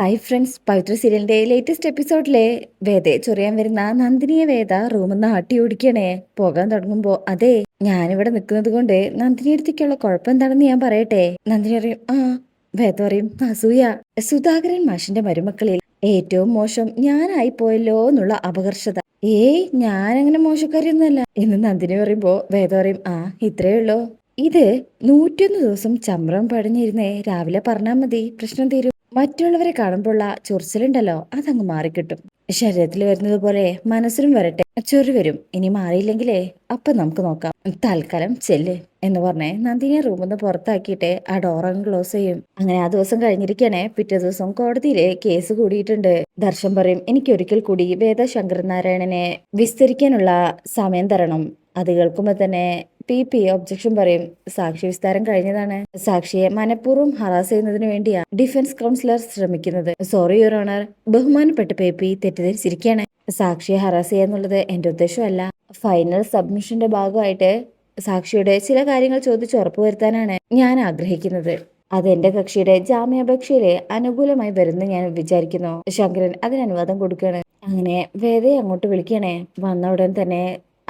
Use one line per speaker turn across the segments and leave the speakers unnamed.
Hi friends പവിത്ര സീരിയലിന്റെ latest എപ്പിസോഡിലെ വേദയെ ചൊറിയാൻ വരുന്ന നന്ദിനിയെ വേദ റൂമിൽ ആട്ടി ഓടിക്കണേ. പോകാൻ തുടങ്ങുമ്പോ അതെ ഞാനിവിടെ നിൽക്കുന്നത് കൊണ്ട് നന്ദിനി അടുത്തേക്കുള്ള കുഴപ്പം എന്താണെന്ന് ഞാൻ പറയട്ടെ. നന്ദിനി അറിയും ആ വേദ പറയും അസൂയ. സുധാകരൻ മാഷിന്റെ മരുമക്കളിൽ ഏറ്റവും മോശം ഞാനായി പോയല്ലോ എന്നുള്ള അപകർഷത. ഏയ് ഞാനങ്ങനെ മോശക്കാരിയൊന്നുമല്ല. എന്ന് നന്ദിനി പറയുമ്പോ വേദ പറയും ആ ഇത്രയേ ഉള്ളൂ. ഇത് നൂറ്റൊന്ന് ദിവസം ചമ്രം പടഞ്ഞിരുന്നേ രാവിലെ പറഞ്ഞാൽ മതി പ്രശ്നം തീരും. മറ്റുള്ളവരെ കാണുമ്പോഴുള്ള ചൊറിച്ചിലുണ്ടല്ലോ അതങ്ങ് മാറിക്കിട്ടും. ശരീരത്തിൽ വരുന്നത് പോലെ മനസ്സിലും വരട്ടെ. ചൊറി വരും. ഇനി മാറിയില്ലെങ്കിലേ അപ്പൊ നമുക്ക് നോക്കാം. തൽക്കാലം ചെല്ല് എന്ന് പറഞ്ഞേ നന്ദിനെ റൂമിൽ നിന്ന് പുറത്താക്കിയിട്ട് ആ അങ്ങ് ക്ലോസ് ചെയ്യും. അങ്ങനെ ആ ദിവസം കഴിഞ്ഞിരിക്കണേ പിറ്റേ ദിവസം കോടതിയിലെ കേസ് കൂടിയിട്ടുണ്ട്. ദർശൻ പറയും എനിക്ക് ഒരിക്കൽ കൂടി വേദ ശങ്കരനാരായണനെ വിസ്തരിക്കാനുള്ള സമയം തരണം. അത് കേൾക്കുമ്പോ തന്നെ പി പി ഒബ്ജക്ഷൻ പറയും. സാക്ഷി വിസ്താരം കഴിഞ്ഞതാണ്. സാക്ഷിയെ മനഃപൂർവം ഹറാസ് ചെയ്യുന്നതിന് വേണ്ടിയാ ഡിഫൻസ് കൗൺസിലർ ശ്രമിക്കുന്നത്. സോറി യുവർ ഓണർ ബഹുമാനപ്പെട്ട പി പി തെറ്റിദ്ധരിച്ചിരിക്കുകയാണ് സാക്ഷിയെ ഹറാസ് ചെയ്യുക എന്നുള്ളത് എന്റെ ഉദ്ദേശമല്ല. ഫൈനൽ സബ്മിഷന്റെ ഭാഗമായിട്ട് സാക്ഷിയുടെ ചില കാര്യങ്ങൾ ചോദിച്ച് ഉറപ്പുവരുത്താനാണ് ഞാൻ ആഗ്രഹിക്കുന്നത്. അത് എന്റെ കക്ഷിയുടെ ജാമ്യാപേക്ഷയിൽ അനുകൂലമായി വരുന്നു ഞാൻ വിചാരിക്കുന്നു. ശങ്കരൻ അതിന് അനുവാദം കൊടുക്കുകയാണ്. അങ്ങനെ വേദയെ അങ്ങോട്ട് വിളിക്കണേ വന്ന ഉടൻ തന്നെ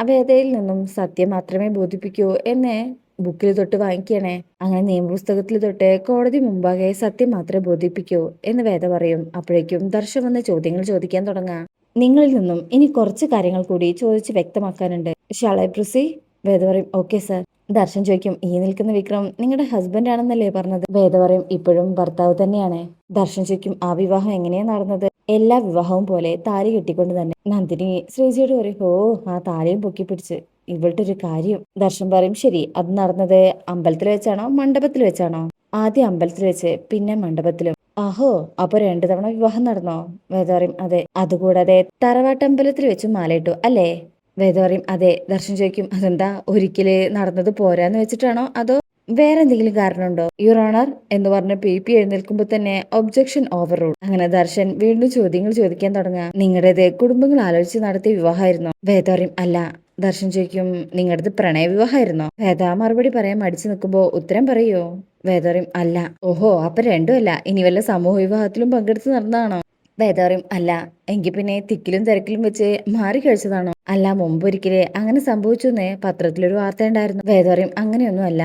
വേദയിൽ നിന്നും സത്യം മാത്രമേ ബോധിപ്പിക്കൂ എന്ന് ബുക്കിൽ തൊട്ട് വാങ്ങിക്കണേ അങ്ങനെ നിയമപുസ്തകത്തിൽ തൊട്ട് കോടതി മുമ്പാകെ സത്യം മാത്രമേ ബോധിപ്പിക്കൂ എന്ന് വേദ പറയും. അപ്പോഴേക്കും ദർശൻ വന്ന് ചോദ്യങ്ങൾ ചോദിക്കാൻ തുടങ്ങാം നിങ്ങളിൽ നിന്നും ഇനി കുറച്ച് കാര്യങ്ങൾ കൂടി ചോദിച്ച് വ്യക്തമാക്കാനുണ്ട്. ഷാളെ പ്രസി വേദ പറയും ഓക്കെ സർ ദർശൻ ചോദിക്കും ഈ നിൽക്കുന്ന വിക്രം നിങ്ങളുടെ ഹസ്ബൻഡ് ആണെന്നല്ലേ പറഞ്ഞത്? വേദ പറയും ഇപ്പോഴും ഭർത്താവ് തന്നെയാണ്. ദർശൻ ചോദിക്കും ആ വിവാഹം എങ്ങനെയാ നടന്നത്? എല്ലാ വിവാഹവും പോലെ താലി കെട്ടിക്കൊണ്ട് തന്നെ. നന്ദിനി ശ്രീജിയോട് പറയും ഓ ആ താലിയും പൊക്കി പിടിച്ച്. ഇവളുടെ ഒരു കാര്യം. ദർശൻ പറയും ശരി അത് നടന്നത് അമ്പലത്തിൽ വെച്ചാണോ? മണ്ഡപത്തിൽ വെച്ചാണോ? ആദ്യം അമ്പലത്തിൽ വെച്ച് പിന്നെ മണ്ഡപത്തിലും. ആഹോ അപ്പൊ രണ്ടു തവണ വിവാഹം നടന്നോ? വേദോറിയും അതെ. അതുകൂടാതെ തറവാട്ടമ്പലത്തിൽ വെച്ച് മാലയിട്ടു അല്ലേ? വേദോറിയും അതെ. ദർശൻ ചോദിക്കും അതെന്താ ഒരിക്കൽ നടന്നത് പോരാന്ന് വെച്ചിട്ടാണോ അതോ വേറെ എന്തെങ്കിലും കാരണമുണ്ടോ? യുവർ ഓണർ എന്ന് പറഞ്ഞ പി പി എഴുന്നേൽക്കുമ്പോൾ തന്നെ ഒബ്ജക്ഷൻ ഓവർ അങ്ങനെ ദർശൻ വീണ്ടും ചോദ്യങ്ങൾ ചോദിക്കാൻ തുടങ്ങുക. നിങ്ങളുടേത് കുടുംബങ്ങൾ ആലോചിച്ച് നടത്തിയ വിവാഹമായിരുന്നോ? വേദ പറയും അല്ല. ദർശൻ ചോദിക്കും നിങ്ങളുടെ പ്രണയ വിവാഹമായിരുന്നോ? വേദ മറുപടി പറയാൻ മടിച്ചു നിൽക്കുമ്പോൾ ഉത്തരം പറയോ? വേദ പറയും അല്ല. ഓഹോ അപ്പൊ രണ്ടുമല്ല ഇനി വല്ല സമൂഹ വിവാഹത്തിലും പങ്കെടുത്ത് നടന്നതാണോ? വേദ പറയും അല്ല. എങ്കിൽ പിന്നെ തിക്കിലും തിരക്കിലും വെച്ച് മാറി കഴിച്ചതാണോ? അല്ല മുമ്പൊരിക്കൽ അങ്ങനെ സംഭവിച്ചു എന്നേ പത്രത്തിലൊരു വാർത്ത ഉണ്ടായിരുന്നു. വേദ പറയും അങ്ങനെയൊന്നും അല്ല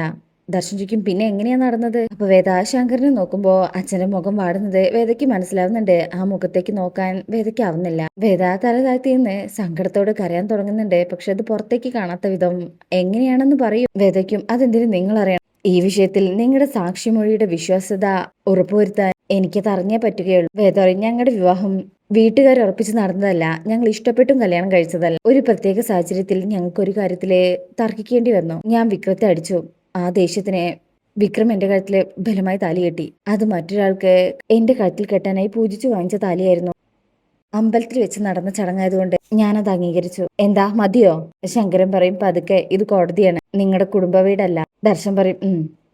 ദർശൻ ചോദിക്കും പിന്നെ എങ്ങനെയാ നടന്നത്? അപ്പൊ വേദ ശങ്കരനെ നോക്കുമ്പോ അച്ഛന്റെ മുഖം വാടുന്നത് വേദയ്ക്ക് മനസ്സിലാവുന്നുണ്ട്. ആ മുഖത്തേക്ക് നോക്കാൻ വേദയ്ക്ക് ആവുന്നില്ല വേദ തല താഴ്ത്തി നിന്ന് സങ്കടത്തോട് കരയാൻ തുടങ്ങുന്നുണ്ട്. പക്ഷെ അത് പുറത്തേക്ക് കാണാത്ത വിധം എങ്ങനെയാണെന്ന് പറയും. വേദയ്ക്കും അതെന്തിനും നിങ്ങൾ അറിയണം ഈ വിഷയത്തിൽ നിങ്ങളുടെ സാക്ഷിമൊഴിയുടെ വിശ്വാസ്യത ഉറപ്പുവരുത്താൻ എനിക്കത് അറിഞ്ഞേ പറ്റുകയുള്ളൂ. വേദ പറയും ഞങ്ങളുടെ വിവാഹം വീട്ടുകാർ ഉറപ്പിച്ച് നടന്നതല്ല. ഞങ്ങൾ ഇഷ്ടപ്പെട്ടും കല്യാണം കഴിച്ചതല്ല. ഒരു പ്രത്യേക സാഹചര്യത്തിൽ ഞങ്ങൾക്ക് ഒരു കാര്യത്തിൽ തർക്കിക്കേണ്ടി വന്നു. ഞാൻ വിക്രത്തെ അടിച്ചു. ആ ദേഷ്യത്തിന് വിക്രം എന്റെ കഴുത്തിൽ ബലമായി താലി കെട്ടി. അത് മറ്റൊരാൾക്ക് എന്റെ കഴുത്തിൽ കെട്ടാനായി പൂജിച്ചു വാങ്ങിച്ച താലിയായിരുന്നു. അമ്പലത്തിൽ വെച്ച് നടന്ന ചടങ്ങായതുകൊണ്ട് ഞാനത് അംഗീകരിച്ചു. എന്താ മതിയോ? ശങ്കരൻ പറയും പതുക്കെ ഇത് കോടതിയാണ്. നിങ്ങളുടെ കുടുംബ വീടല്ല. ദർശൻ പറയും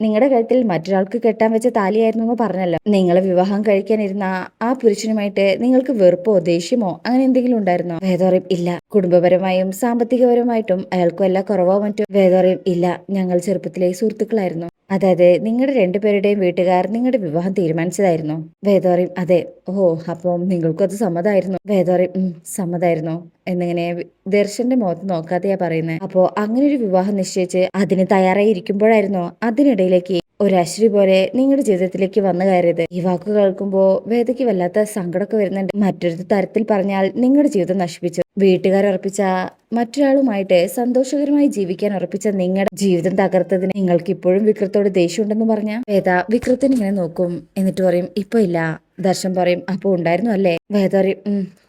നിങ്ങളുടെ കഴുത്തിൽ മറ്റൊരാൾക്ക് കെട്ടാൻ വെച്ച താലിയായിരുന്നു എന്ന് പറഞ്ഞല്ലോ. നിങ്ങൾ വിവാഹം കഴിക്കാനിരുന്ന ആ പുരുഷനുമായിട്ട് നിങ്ങൾക്ക് വെറുപ്പോ ദേഷ്യമോ അങ്ങനെ എന്തെങ്കിലും ഉണ്ടായിരുന്നോ? വേദോറിയും ഇല്ല. കുടുംബപരമായും സാമ്പത്തികപരമായിട്ടും അയാൾക്കും എല്ലാ കുറവോ മറ്റോ? വേദോറിയും ഇല്ല. ഞങ്ങൾ ചെറുപ്പത്തിലെ സുഹൃത്തുക്കളായിരുന്നു. അതായത് നിങ്ങളുടെ രണ്ടുപേരുടെയും വീട്ടുകാർ നിങ്ങളുടെ വിവാഹം തീരുമാനിച്ചതായിരുന്നു. വേദോറിയും അതെ. ഓ അപ്പം നിങ്ങൾക്കും അത് സമ്മതമായിരുന്നു വേദോറിയും സമ്മതമായിരുന്നു എന്നിങ്ങനെ ദർശന്റെ മുഖത്ത് നോക്കാതെയാ പറയുന്നത് അപ്പോ അങ്ങനെ ഒരു വിവാഹം നിശ്ചയിച്ച് അതിന് തയ്യാറായി ഇരിക്കുമ്പോഴായിരുന്നു അതിനിടയിലേക്ക് ഒരു അശ്രീ പോലെ നിങ്ങളുടെ ജീവിതത്തിലേക്ക് വന്നു കയറിയത്. ഈ വാക്ക് കേൾക്കുമ്പോൾ വേദയ്ക്ക് വല്ലാത്ത സങ്കടമൊക്കെ വരുന്നുണ്ട്. മറ്റൊരു തരത്തിൽ പറഞ്ഞാൽ നിങ്ങളുടെ ജീവിതം നശിപ്പിച്ചു. വീട്ടുകാർ ഉറപ്പിച്ച മറ്റൊരാളുമായിട്ട് സന്തോഷകരമായി ജീവിക്കാൻ ഉറപ്പിച്ച നിങ്ങളുടെ ജീവിതം തകർത്തതിന് നിങ്ങൾക്ക് ഇപ്പോഴും വിക്രത്തോട് ദേഷ്യമുണ്ടെന്ന് പറഞ്ഞ? വേദ വിക്രത്തിന് ഇങ്ങനെ നോക്കും. എന്നിട്ട് പറയും ഇപ്പൊ ഇല്ല. ദർശൻ പറയും അപ്പൊ ഉണ്ടായിരുന്നു അല്ലേ? വേദ പറയും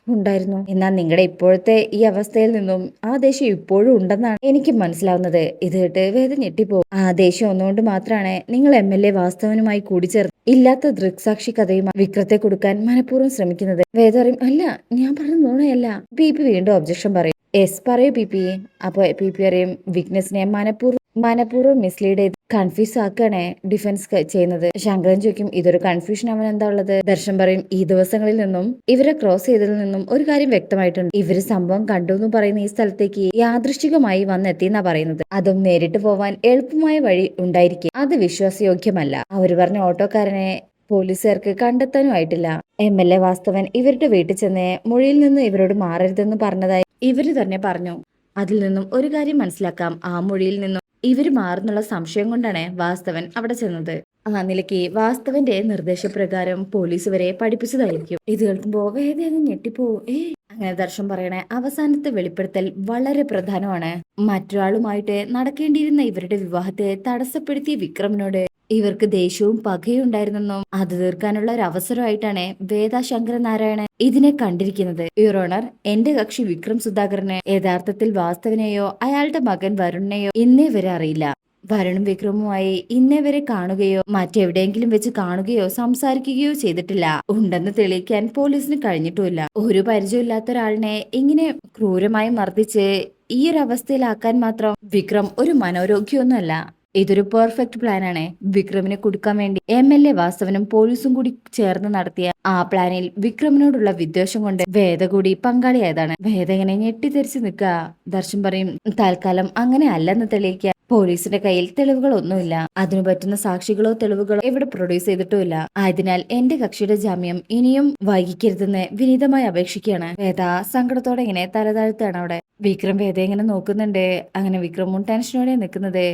ഉണ്ടായിരുന്നു. എന്നാൽ നിങ്ങളുടെ ഇപ്പോഴത്തെ ഈ അവസ്ഥയിൽ നിന്നും ആ ദേഷ്യം ഇപ്പോഴും ഉണ്ടെന്നാണ് എനിക്ക് മനസ്സിലാവുന്നത്. ഇത് കേട്ട് വേദ ഞെട്ടിപ്പോകും. ആ ദേഷ്യം ഒന്നുകൊണ്ട് മാത്രമാണ് നിങ്ങൾ എം എൽ എ വാസ്തവനുമായി കൂടിച്ചേർന്ന് ഇല്ലാത്ത ദൃക്സാക്ഷി കഥയുമായി വിക്രത്തെ കൊടുക്കാൻ മനഃപൂർവം ശ്രമിക്കുന്നത്. വേദ പറയും അല്ല ഞാൻ പറഞ്ഞ നുണയല്ല. പി പി വീണ്ടും ഒബ്ജക്ഷൻ പറയും. എസ് പറയൂ പി പി അപ്പൊ പി പി അറിയും വിക്നസിനെ മനഃപൂർവം മനഃപൂർവം മിസ്ലീഡ് ചെയ്ത് കൺഫ്യൂസ് ആക്കുകയാണേ ഡിഫൻസ് ചെയ്യുന്നത്. ശങ്കരൻ ചോദിക്കും ഇതൊരു കൺഫ്യൂഷൻ അവൻ എന്താ ഉള്ളത്? ദർശൻ പറയും ഈ ദിവസങ്ങളിൽ നിന്നും ഇവരെ ക്രോസ് ചെയ്തതിൽ നിന്നും ഒരു കാര്യം വ്യക്തമായിട്ടുണ്ട്. ഇവർ സംഭവം കണ്ടു എന്ന് പറയുന്ന ഈ സ്ഥലത്തേക്ക് യാദൃശ്ചികമായി വന്നെത്തി എന്നാ പറയുന്നത്. അതും നേരിട്ട് പോവാൻ എളുപ്പമായ വഴി ഉണ്ടായിരിക്കും. അത് വിശ്വാസയോഗ്യമല്ല. അവർ പറഞ്ഞ ഓട്ടോക്കാരനെ പോലീസുകാർക്ക് കണ്ടെത്താനും ആയിട്ടില്ല. എം എൽ എ വാസ്തവൻ ഇവരുടെ വീട്ടിൽ ചെന്ന് മൊഴിയിൽ നിന്ന് ഇവരോട് മാറരുതെന്ന് പറഞ്ഞതായി ഇവർ തന്നെ പറഞ്ഞു. അതിൽ നിന്നും ഒരു കാര്യം മനസ്സിലാക്കാം. ആ മൊഴിയിൽ നിന്നും ഇവർ മാറുന്നുള്ള സംശയം കൊണ്ടാണ് വാസ്തവൻ അവിടെ ചെന്നത്. ആ നിലയ്ക്ക് വാസ്തവന്റെ നിർദ്ദേശപ്രകാരം പോലീസ് വരെ പഠിപ്പിച്ചതായിരിക്കും. ഇത് കേൾക്കുമ്പോ വേദന ഞെട്ടിപ്പോ. ഏ അങ്ങനെ ദർശൻ പറയണേ അവസാനത്തെ വെളിപ്പെടുത്തൽ വളരെ പ്രധാനമാണ്. മറ്റൊരാളുമായിട്ട് നടക്കേണ്ടിയിരുന്ന ഇവരുടെ വിവാഹത്തെ തടസ്സപ്പെടുത്തിയ വിക്രമിനോട് ഇവർക്ക് ദേഷ്യവും പകയും ഉണ്ടായിരുന്നെന്നും അത് തീർക്കാനുള്ള ഒരു അവസരമായിട്ടാണ് വേദ ശങ്കരനാരായണൻ ഇതിനെ കണ്ടിരിക്കുന്നത്. യുറോണർ എന്റെ കക്ഷി വിക്രം സുധാകരന് യഥാർത്ഥത്തിൽ വാസ്തവനെയോ അയാളുടെ മകൻ വരുണിനെയോ ഇന്നേ വരെ അറിയില്ല. വരുണും വിക്രമുമായി ഇന്നേ വരെ കാണുകയോ മറ്റെവിടെയെങ്കിലും വെച്ച് കാണുകയോ സംസാരിക്കുകയോ ചെയ്തിട്ടില്ല. ഉണ്ടെന്ന് തെളിയിക്കാൻ പോലീസിന് കഴിഞ്ഞിട്ടുമില്ല. ഒരു പരിചയമില്ലാത്ത ഒരാളിനെ ഇങ്ങനെ ക്രൂരമായി മർദ്ദിച്ച് ഈ ഒരു അവസ്ഥയിലാക്കാൻ മാത്രം വിക്രം ഒരു മനോരോഗ്യമൊന്നുമല്ല ഇതൊരു പെർഫെക്റ്റ് പ്ലാനാണ് വിക്രമിനെ കൊടുക്കാൻ വേണ്ടി എം എൽ എ വാസവനും പോലീസും കൂടി ചേർന്ന് നടത്തിയ ആ പ്ലാനിൽ വിക്രമിനോടുള്ള വിദ്വേഷം കൊണ്ട് വേദ കൂടി പങ്കാളിയായതാണ്. വേദ ഇങ്ങനെ ഞെട്ടിത്തെരിച്ച് നിൽക്കുക. ദർശൻ പറയും തൽക്കാലം അങ്ങനെ അല്ലെന്ന് തെളിയിക്കുക. പോലീസിന്റെ കയ്യിൽ തെളിവുകളൊന്നുമില്ല. അതിനു പറ്റുന്ന സാക്ഷികളോ തെളിവുകളോ ഇവിടെ പ്രൊഡ്യൂസ് ചെയ്തിട്ടുമില്ല. ആയതിനാൽ എന്റെ കക്ഷിയുടെ ജാമ്യം ഇനിയും വൈകിക്കരുതെന്ന് വിനീതമായി അപേക്ഷിക്കുകയാണ്. വേദ സങ്കടത്തോടെ ഇങ്ങനെ തലതാഴ്ത്താണ് അവിടെ. വിക്രം വേദ ഇങ്ങനെ നോക്കുന്നുണ്ട്. അങ്ങനെ വിക്രമും ടെൻഷനോടെ നിൽക്കുന്നത്.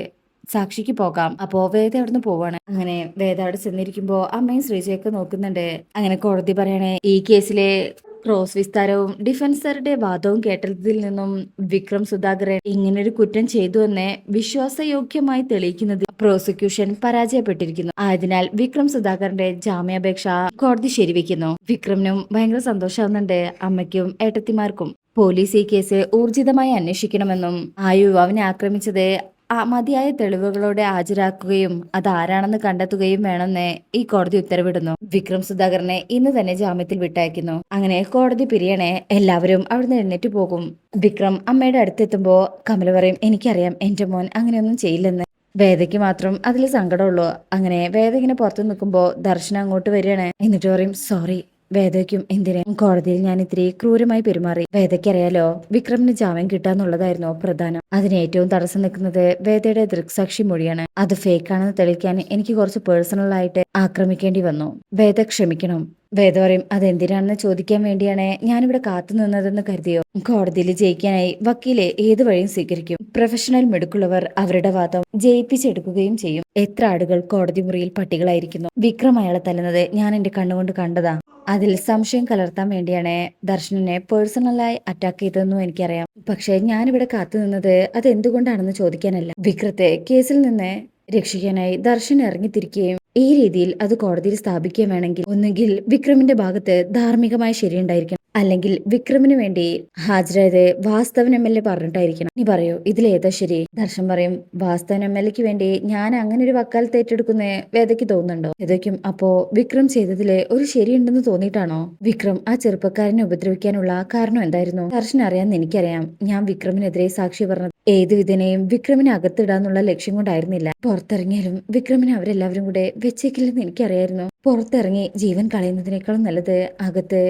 സാക്ഷിക്ക് പോകാം. അപ്പോ വേദ അവിടുന്ന് പോവാണ്. അങ്ങനെ വേദ അവിടെ ചെന്നിരിക്കുമ്പോ അമ്മയും ശ്രീജയൊക്കെ നോക്കുന്നുണ്ട്. അങ്ങനെ കോടതി പറയണേ ഈ കേസിലെ ക്രോസ് വിസ്താരവും ഡിഫൻസറുടെ വാദവും കേട്ടതിൽ നിന്നും വിക്രം സുധാകരൻ ഇങ്ങനൊരു കുറ്റം ചെയ്തു എന്ന് വിശ്വാസയോഗ്യമായി തെളിയിക്കുന്നത് പ്രോസിക്യൂഷൻ പരാജയപ്പെട്ടിരിക്കുന്നു. ആയതിനാൽ വിക്രം സുധാകരന്റെ ജാമ്യാപേക്ഷ കോടതി ശരിവെക്കുന്നു. വിക്രമിനും ഭയങ്കര സന്തോഷമാവുന്നുണ്ട് അമ്മയ്ക്കും ഏട്ടത്തിമാർക്കും. പോലീസ് ഈ കേസ് ഊർജിതമായി അന്വേഷിക്കണമെന്നും ആ യുവാവിനെ ആക്രമിച്ചത് മതിയായ തെളിവുകളോടെ ഹാജരാക്കുകയും അത് ആരാണെന്ന് കണ്ടെത്തുകയും വേണമെന്ന് ഈ കോടതി ഉത്തരവിടുന്നു. വിക്രം സുധാകരനെ ഇന്ന് തന്നെ ജാമ്യത്തിൽ വിട്ടയക്കുന്നു. അങ്ങനെ കോടതി പിരിയണേ എല്ലാവരും അവിടുന്ന് എഴുന്നേറ്റ് പോകും. വിക്രം അമ്മയുടെ അടുത്തെത്തുമ്പോ കമല പറയും എനിക്കറിയാം എന്റെ മോൻ അങ്ങനെയൊന്നും ചെയ്യില്ലെന്ന്. വേദയ്ക്ക് മാത്രം അതിൽ സങ്കടമുള്ളൂ. അങ്ങനെ വേദ ഇങ്ങനെ പുറത്തു നിൽക്കുമ്പോൾ ദർശനം അങ്ങോട്ട് വരികയാണ്. എന്നിട്ട് പറയും സോറി വേദയ്ക്കും എന്തിനും കോടതിയിൽ ഞാൻ ഇത്തിരി ക്രൂരമായി പെരുമാറി. വേദയ്ക്കറിയാലോ വിക്രമിന് ജാമ്യം കിട്ടാന്നുള്ളതായിരുന്നു പ്രധാനം. അതിന് ഏറ്റവും തടസ്സം നിൽക്കുന്നത് വേദയുടെ ദൃക്സാക്ഷി മൊഴിയാണ്. അത് ഫേക്കാണെന്ന് തെളിയിക്കാൻ എനിക്ക് കുറച്ച് പേഴ്സണൽ ആയിട്ട് ആക്രമിക്കേണ്ടി വന്നു. വേദ ക്ഷമിക്കണം. വേദ പറയും അതെന്തിനാണെന്ന് ചോദിക്കാൻ വേണ്ടിയാണ് ഞാനിവിടെ കാത്തു നിന്നതെന്ന് കരുതിയോ? കോടതിയിൽ ജയിക്കാനായി വക്കീലെ ഏത് വഴിയും സ്വീകരിക്കും. പ്രൊഫഷണൽ മെടുക്കുള്ളവർ അവരുടെ വാദം ജയിപ്പിച്ചെടുക്കുകയും ചെയ്യും. എത്ര ആടുകൾ കോടതി മുറിയിൽ പട്ടികളായിരിക്കുന്നു. വിക്രം അയാളെ തല്ലുന്നത് ഞാൻ എന്റെ കണ്ണുകൊണ്ട് കണ്ടതാ. അതിൽ സംശയം കലർത്താൻ വേണ്ടിയാണ് ദർശനനെ പേഴ്സണലായി അറ്റാക്ക് ചെയ്തതെന്നും എനിക്കറിയാം. പക്ഷേ ഞാനിവിടെ കാത്തു നിന്നത് അത് എന്തുകൊണ്ടാണെന്ന് ചോദിക്കാനല്ല. വിക്രത്തെ കേസിൽ നിന്ന് രക്ഷിക്കാനായി ദർശൻ ഇറങ്ങിത്തിരിക്കുകയും ഈ രീതിയിൽ അത് കോടതിയിൽ സ്ഥാപിക്കുക വേണമെങ്കിൽ ഒന്നുകിൽ വിക്രമിന്റെ ഭാഗത്ത് ധാർമ്മികമായ ശരിയുണ്ടായിരിക്കണം അല്ലെങ്കിൽ വിക്രമിന് വേണ്ടി ഹാജരായത് വാസ്തവൻ എം എൽ എ പറഞ്ഞിട്ടായിരിക്കണം. നീ പറയൂ ഇതിലേതാ ശരി? ദർശൻ പറയും വാസ്തവൻ എം എൽ എക്ക് വേണ്ടി ഞാൻ അങ്ങനെ ഒരു വക്കാലത്ത് ഏറ്റെടുക്കുന്ന വേദയ്ക്ക് തോന്നുന്നുണ്ടോ? വേദയ്ക്കും അപ്പോ വിക്രം ചെയ്തതിൽ ഒരു ശരിയുണ്ടെന്ന് തോന്നിയിട്ടാണോ? വിക്രം ആ ചെറുപ്പക്കാരനെ ഉപദ്രവിക്കാനുള്ള കാരണം എന്തായിരുന്നു? ദർശൻ അറിയാമെന്ന് എനിക്കറിയാം. ഞാൻ വിക്രമിനെതിരെ സാക്ഷി പറഞ്ഞത് ഏതു വിധനെയും വിക്രമിനെ അകത്തിടാന്നുള്ള ലക്ഷ്യം കൊണ്ടായിരുന്നില്ല. പുറത്തിറങ്ങിയാലും വിക്രമിനെ അവരെല്ലാവരും കൂടെ വെച്ചേക്കില്ലെന്ന് എനിക്കറിയായിരുന്നു. പുറത്തിറങ്ങി ജീവൻ കളയുന്നതിനേക്കാളും നല്ലത് അകത്ത്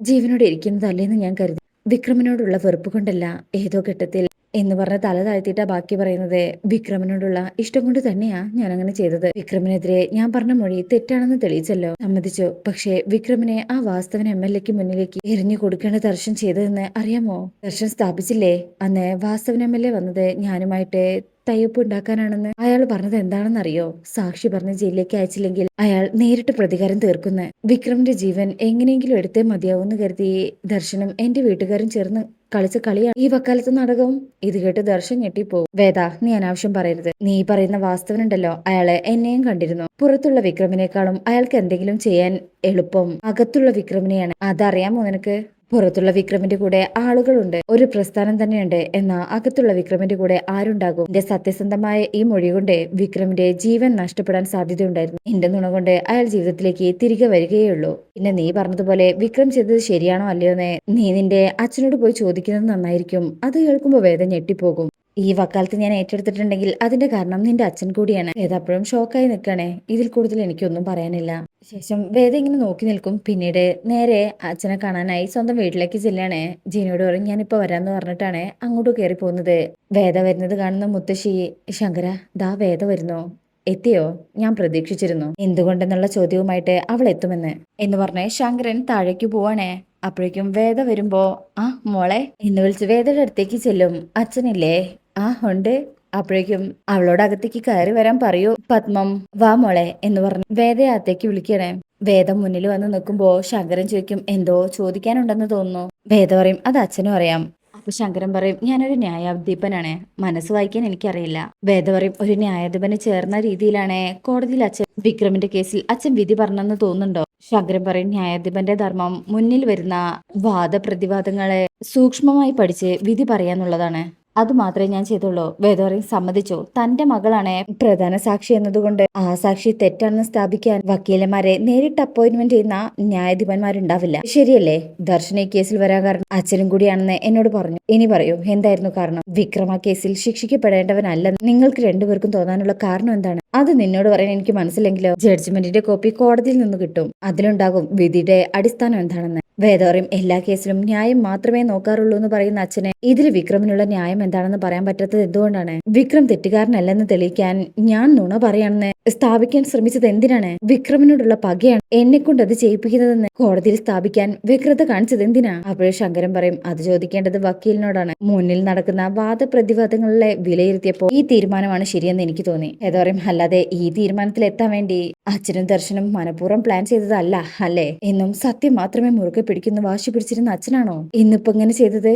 ജീവനോട് ഇരിക്കുന്നതല്ലേന്ന് ഞാൻ കരുതി. വിക്രമനോടുള്ള വെറുപ്പ് കൊണ്ടല്ല ഏതോ ഘട്ടത്തിൽ എന്ന് പറഞ്ഞ തല താഴ്ത്തിയിട്ടാ ബാക്കി പറയുന്നത്. വിക്രമനോടുള്ള ഇഷ്ടം കൊണ്ട് തന്നെയാ ഞാൻ അങ്ങനെ ചെയ്തത്. വിക്രമിനെതിരെ ഞാൻ പറഞ്ഞ മൊഴി തെറ്റാണെന്ന് തെളിയിച്ചല്ലോ. സമ്മതിച്ചു. പക്ഷേ വിക്രമിനെ ആ വാസ്തവൻ എം എൽ എക്ക് മുന്നിലേക്ക് എറിഞ്ഞു കൊടുക്കേണ്ട ദർശൻ ചെയ്തതെന്ന് അറിയാമോ? ദർശൻ സ്ഥാപിച്ചില്ലേ? അന്ന് വാസ്തവൻ എം എൽ എ വന്നത് ഞാനുമായിട്ട് തയ്യപ്പ് ഉണ്ടാക്കാനാണെന്ന് അയാൾ പറഞ്ഞത് എന്താണെന്നറിയോ? സാക്ഷി പറഞ്ഞ് ജയിലിലേക്ക് അയച്ചില്ലെങ്കിൽ അയാൾ നേരിട്ട് പ്രതികാരം തീർക്കുന്ന. വിക്രമിന്റെ ജീവൻ എങ്ങനെയെങ്കിലും എടുത്തേ മതിയാവൂന്ന് കരുതി ദർശനം എന്റെ വീട്ടുകാരും ചേർന്ന് കളിച്ച കളിയാണ് ഈ വക്കാലത്ത് നാടകവും. ഇത് കേട്ട് ദർശൻ ഞെട്ടിപ്പോവും വേദ നീ അനാവശ്യം പറയരുത്. നീ പറയുന്ന വാസ്തവനുണ്ടല്ലോ. അയാളെ എന്നെയും കണ്ടിരുന്നു. പുറത്തുള്ള വിക്രമിനേക്കാളും അയാൾക്ക് എന്തെങ്കിലും ചെയ്യാൻ എളുപ്പം അകത്തുള്ള വിക്രമിനെയാണ്. അതറിയാമോ നിനക്ക്? പുറത്തുള്ള വിക്രമിന്റെ കൂടെ ആളുകളുണ്ട്. ഒരു പ്രസ്ഥാനം തന്നെയുണ്ട് എന്നാ അകത്തുള്ള വിക്രമിന്റെ കൂടെ ആരുണ്ടാകും? എന്റെ സത്യസന്ധമായ ഈ മൊഴി കൊണ്ട് വിക്രമിന്റെ ജീവൻ നഷ്ടപ്പെടാൻ സാധ്യതയുണ്ടായിരുന്നു. എന്റെ നുണ കൊണ്ട് അയാൾ ജീവിതത്തിലേക്ക് തിരികെ വരികയുള്ളൂ പിന്നെ നീ പറഞ്ഞതുപോലെ വിക്രം ചെയ്തത് ശരിയാണോ അല്ലയോ എന്ന് നീ നിന്റെ അച്ഛനോട് പോയി ചോദിക്കുന്നത് നന്നായിരിക്കും. അത് കേൾക്കുമ്പോൾ വേദന ഞെട്ടിപ്പോകും. ഈ വക്കാലത്ത് ഞാൻ ഏറ്റെടുത്തിട്ടുണ്ടെങ്കിൽ അതിന്റെ കാരണം നിന്റെ അച്ഛൻ കൂടിയാണ്. ഏതപ്പോഴും ഷോക്കായി നിൽക്കണേ ഇതിൽ കൂടുതൽ എനിക്കൊന്നും പറയാനില്ല. ശേഷം വേദ ഇങ്ങനെ നോക്കി നിൽക്കും. പിന്നീട് നേരെ അച്ഛനെ കാണാനായി സ്വന്തം വീട്ടിലേക്ക് ചെല്ലാണ്. ജീനോട് പറയും ഞാനിപ്പോ വരാമെന്ന് പറഞ്ഞിട്ടാണ് അങ്ങോട്ട് കയറി പോകുന്നത്. വേദ വരുന്നത് കാണുന്ന മുത്തശ്ശി ശങ്കര ദാ വേദ വരുന്നു. എത്തിയോ? ഞാൻ പ്രതീക്ഷിച്ചിരുന്നു. എന്തുകൊണ്ടെന്നുള്ള ചോദ്യവുമായിട്ട് അവൾ എത്തുമെന്ന്. എന്ന് പറഞ്ഞ് ശങ്കരൻ താഴേക്ക് പോവാണേ. അപ്പോഴേക്കും വേദ വരുമ്പോ ആ മോളെ. എന്ന് വിളിച്ച് വേദയുടെ അടുത്തേക്ക് ചെല്ലും. അച്ഛനില്ലേ? ആ ഉണ്ട്. അപ്പോഴേക്കും അവളോട് അകത്തേക്ക് കയറി വരാൻ പറയൂ. പത്മം വാ മോളെ എന്ന് പറഞ്ഞു വേദയെ അകത്തേക്ക് വിളിക്കണേ. വേദം മുന്നിൽ വന്ന് നിൽക്കുമ്പോ ശങ്കരൻ ചോദിക്കും എന്തോ ചോദിക്കാനുണ്ടെന്ന് തോന്നുന്നു? വേദ പറയും അത് അച്ഛനും അറിയാം. അപ്പൊ ശങ്കരൻ പറയും ഞാനൊരു ന്യായാധിപനാണ്. മനസ്സ് വായിക്കാൻ എനിക്കറിയില്ല. വേദ പറയും ഒരു ന്യായാധിപന് ചേർന്ന രീതിയിലാണ്. കോടതിയിൽ അച്ഛൻ വിക്രമിന്റെ കേസിൽ അച്ഛൻ വിധി പറഞ്ഞെന്ന് തോന്നുന്നുണ്ടോ? ശങ്കരൻ പറയും ന്യായാധിപന്റെ ധർമ്മം മുന്നിൽ വരുന്ന വാദപ്രതിവാദങ്ങളെ സൂക്ഷ്മമായി പഠിച്ച് വിധി പറയാന്നുള്ളതാണ് അത് മാത്രമേ ഞാൻ ചെയ്തുള്ളൂ. വേദോറി സമ്മതിച്ചു. തന്റെ മകളാണ് പ്രധാന സാക്ഷി എന്നതുകൊണ്ട് ആ സാക്ഷി തെറ്റാണെന്ന് സ്ഥാപിക്കാൻ വക്കീലന്മാരെ നേരിട്ട് അപ്പോയിന്റ്മെന്റ് ചെയ്യുന്ന ന്യായാധിപന്മാരുണ്ടാവില്ല. ശരിയല്ലേ? ദർശന കേസിൽ വരാൻ കാരണം അച്ഛനും കൂടിയാണെന്ന് എന്നോട് പറഞ്ഞു. ഇനി പറയൂ എന്തായിരുന്നു കാരണം? വിക്രമ കേസിൽ ശിക്ഷിക്കപ്പെടേണ്ടവനല്ല നിങ്ങൾക്ക് രണ്ടുപേർക്കും തോന്നാനുള്ള കാരണം എന്താണ്? അത് നിന്നോട് പറയാൻ എനിക്ക് മനസ്സിലെങ്കിലോ ജഡ്ജ്മെന്റിന്റെ കോപ്പി കോടതിയിൽ നിന്ന് കിട്ടും. അതിലുണ്ടാകും വിധിയുടെ അടിസ്ഥാനം എന്താണെന്ന്. വേദോറിയും എല്ലാ കേസിലും ന്യായം മാത്രമേ നോക്കാറുള്ളൂ എന്ന് പറയുന്ന അച്ഛനെ. ഇതിൽ വിക്രമിനുള്ള ന്യായം എന്താണെന്ന് പറയാൻ പറ്റാത്തത് എന്തുകൊണ്ടാണ്? വിക്രം തെറ്റുകാരനല്ലെന്ന് തെളിയിക്കാൻ ഞാൻ നുണ പറയാണെന്ന് സ്ഥാപിക്കാൻ ശ്രമിച്ചത് എന്തിനാണ്? വിക്രമിനോടുള്ള പകയാണ് എന്നെ കൊണ്ട് അത് ചെയ്യിപ്പിക്കുന്നതെന്ന് കോടതിയിൽ സ്ഥാപിക്കാൻ വ്യഗ്രത കാണിച്ചത് എന്തിനാ? അപ്പോഴേ ശങ്കരൻ പറയും അത് ചോദിക്കേണ്ടത് വക്കീലിനോടാണ്. മുന്നിൽ നടക്കുന്ന വാദപ്രതിവാദങ്ങളിലെ വിലയിരുത്തിയപ്പോൾ ഈ തീരുമാനമാണ് ശരിയെന്ന് എനിക്ക് തോന്നി. ഏതോറയും അല്ലാതെ ഈ തീരുമാനത്തിൽ എത്താൻ വേണ്ടി അച്ഛനും ദർശനം മനഃപൂർവം പ്ലാൻ ചെയ്തതല്ല അല്ലേ? എന്നും സത്യം മാത്രമേ മുറുകെ പിടിക്കുന്ന വാശി പിടിച്ചിരുന്ന അച്ഛനാണോ? ഇന്നിപ്പോ ഇങ്ങനെ ചെയ്തത്?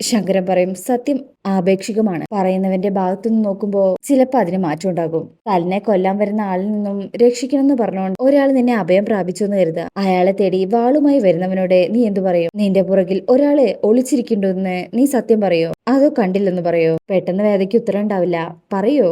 ശങ്കരൻ പറയും സത്യം ആപേക്ഷികമാണ്. പറയുന്നവന്റെ ഭാഗത്തു നിന്ന് നോക്കുമ്പോൾ ചിലപ്പോൾ അതിന് മാറ്റം ഉണ്ടാകും. തലിനെ കൊല്ലാൻ വരുന്ന ആളിൽ നിന്നും രക്ഷിക്കണമെന്ന് പറഞ്ഞുകൊണ്ട് ഒരാൾ നിന്നെ അഭയം പ്രാപിച്ചു എന്ന് കരുതുക. അയാളെ തേടി വാളുമായി വരുന്നവനോട് നീ എന്തു പറയും? നിന്റെ പുറകിൽ ഒരാളെ ഒളിച്ചിരിക്കുന്നുണ്ടെന്ന് നീ സത്യം പറയോ? അതോ കണ്ടില്ലെന്ന് പറയോ? പെട്ടെന്ന് വേദയ്ക്ക് ഉത്തരം ഉണ്ടാവില്ല. പറയോ?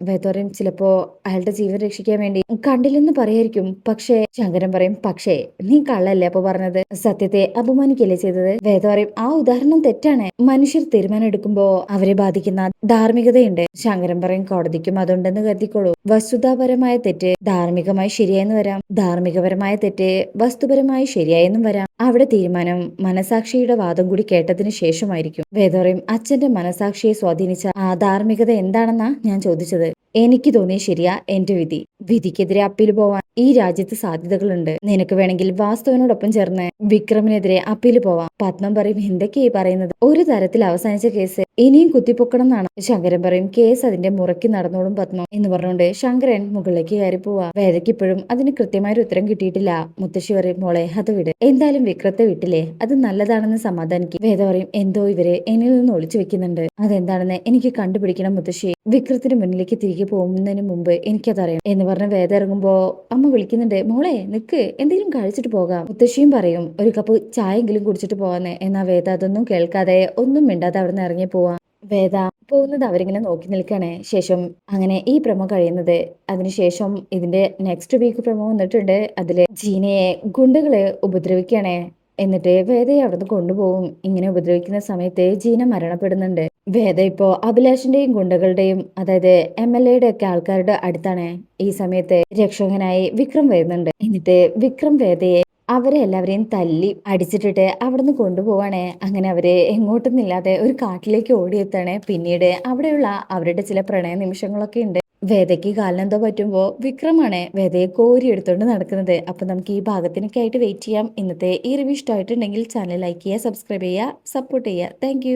വേദോരൻ ചിലപ്പോ അയാളുടെ ജീവൻ രക്ഷിക്കാൻ വേണ്ടി. കണ്ടില്ലെന്ന് പറയായിരിക്കും പക്ഷേ ശങ്കരൻ പറയും പക്ഷേ നീ കള്ളല്ലേ അപ്പൊ പറഞ്ഞത്? സത്യത്തെ അപമാനിക്കല്ലേ ചെയ്തത്? വേദോരൻ ആ ഉദാഹരണം തെറ്റാണ്. മനുഷ്യർ തീരുമാനം എടുക്കുമ്പോ അവരെ ബാധിക്കുന്ന ധാർമ്മികതയുണ്ട്. ശങ്കരൻ പറയും കോടതിക്കും അതുണ്ടെന്ന് കരുതിക്കോളൂ. വസ്തുതാപരമായ തെറ്റ് ധാർമ്മികമായി ശരിയായെന്ന് വരാം. ധാർമ്മികപരമായ തെറ്റ് വസ്തുപരമായി ശരിയായെന്നും വരാം. അവിടെ തീരുമാനം മനസാക്ഷിയുടെ വാദം കൂടി കേട്ടതിന് ശേഷമായിരിക്കും. വേദോറയും അച്ഛന്റെ മനസാക്ഷിയെ സ്വാധീനിച്ച ആ ധാർമ്മികത എന്താണെന്നാ ഞാൻ ചോദിച്ചത്? എനിക്ക് തോന്നിയ ശരിയാ എന്റെ വിധി. വിധിക്കെതിരെ അപ്പീൽ പോവാൻ ഈ രാജ്യത്ത് സാധ്യതകളുണ്ട്. നിനക്ക് വേണമെങ്കിൽ വാസ്തുവിനോടൊപ്പം ചേർന്ന് വിക്രമിനെതിരെ അപ്പീൽ പോവാം. പത്മം പറയും എന്തൊക്കെയായി പറയുന്നത്? ഒരു തരത്തിൽ അവസാനിച്ച കേസ് ഇനിയും കുത്തിപ്പൊക്കണം എന്നാണ്. ശങ്കരൻ പറയും കേസ് അതിന്റെ മുറയ്ക്ക് നടന്നോളും പത്മം എന്ന് പറഞ്ഞുകൊണ്ട് ശങ്കരൻ മുകളിലേക്ക് കയറി പോവാ. വേദയ്ക്ക് അതിന് കൃത്യമായ ഒരു ഉത്തരം കിട്ടിയിട്ടില്ല. മുത്തശ്ശി പറയും മോളെ അത് വിട്. എന്തായാലും വിക്രത്തെ വിട്ടില്ലേ? അത് നല്ലതാണെന്ന് സമാധാനിക്കും വേദ പറയും എന്തോ ഇവർ എന്നിൽ നിന്ന് ഒളിച്ചു വെക്കുന്നുണ്ട്. അതെന്താണെന്ന് എനിക്ക് കണ്ടുപിടിക്കണം മുത്തശ്ശി. വിക്രത്തിന് മുന്നിലേക്ക് തിരികെ പോകുന്നതിന് മുമ്പ് എനിക്കതറിയാം എന്ന് പറഞ്ഞ് വേദ ഇറങ്ങുമ്പോ അമ്മ വിളിക്കുന്നുണ്ട് മോളെ നിക്ക് എന്തെങ്കിലും കഴിച്ചിട്ട് പോകാം. മുത്തശ്ശിയും പറയും ഒരു കപ്പ് ചായ ചായെങ്കിലും കുടിച്ചിട്ട് പോവാന്ന്. എന്നാ വേദ അതൊന്നും കേൾക്കാതെ ഒന്നും മിണ്ടാതെ അവിടെ നിന്ന് ഇറങ്ങി പോവാം. വേദ പോകുന്നത് അവരിങ്ങനെ നോക്കി നിൽക്കണേ. ശേഷം അങ്ങനെ ഈ പ്രമോ കഴിയുന്നത്. അതിനുശേഷം ഇതിന്റെ നെക്സ്റ്റ് വീക്ക് പ്രമോ വന്നിട്ടുണ്ട്. അതിൽ ജീനയെ ഗുണ്ടകളെ ഉപദ്രവിക്കണേ. എന്നിട്ട് വേദയെ അവിടുന്ന് കൊണ്ടുപോകും. ഇങ്ങനെ ഉപദ്രവിക്കുന്ന സമയത്ത് ജീന മരണപ്പെടുന്നുണ്ട്. വേദ ഇപ്പോ അഭിലാഷിന്റെയും ഗുണ്ടകളുടെയും അതായത് എം എൽ എയുടെ ഒക്കെ ആൾക്കാരുടെ അടുത്താണ്. ഈ സമയത്ത് രക്ഷകനായി വിക്രം വരുന്നുണ്ട്. എന്നിട്ട് വിക്രം വേദയെ അവരെ എല്ലാവരെയും തല്ലി അടിച്ചിട്ടിട്ട് അവിടുന്ന് കൊണ്ടുപോവാണേ. അങ്ങനെ അവരെ എങ്ങോട്ടൊന്നില്ലാതെ ഒരു കാട്ടിലേക്ക് ഓടിയെത്താണ്. പിന്നീട് അവിടെയുള്ള അവരുടെ ചില പ്രണയ നിമിഷങ്ങളൊക്കെ ഉണ്ട്. വേദയ്ക്ക് കാലിനെന്തോ പറ്റുമ്പോൾ വിക്രമാണ് വേദയെ കോരി എടുത്തുകൊണ്ട് നടക്കുന്നത്. അപ്പം നമുക്ക് ഈ ഭാഗത്തിനൊക്കെ ആയിട്ട് വെയിറ്റ് ചെയ്യാം. ഇന്നത്തെ ഈ റിവ്യൂ ഇഷ്ടമായിട്ടുണ്ടെങ്കിൽ ചാനൽ ലൈക്ക് ചെയ്യുക സബ്സ്ക്രൈബ് ചെയ്യുക സപ്പോർട്ട് ചെയ്യുക. താങ്ക്